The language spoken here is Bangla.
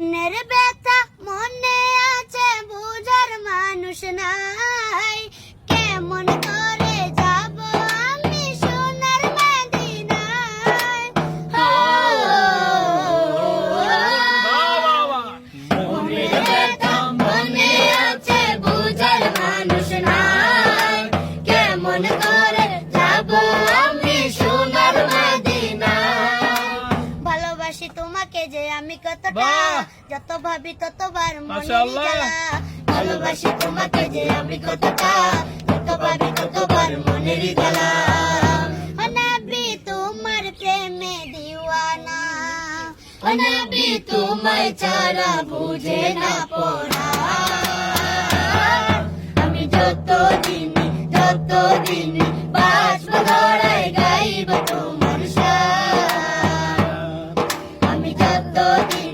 মনের ব্যথা, মনে আছে বুঝার মানুষ নাই। কেমন করে যাব আমি সোনার মদিনায় মনের মনে আছে বুঝার মানুষ নাই। কেমন করে যাব তোমাকে যে আমি কতটা যত ভাবি ততবার মনে জ্বালা। ভালোবাসি তোমাকে যে আমি কতটা যত ভাবি ততবার মনের জ্বালা। ও নবী তোমার প্রেমে দিওয়ানা। তোমায় ছাড়া বুঝে না পড়া। আমি যত দিন যত দিন বাঁচব todo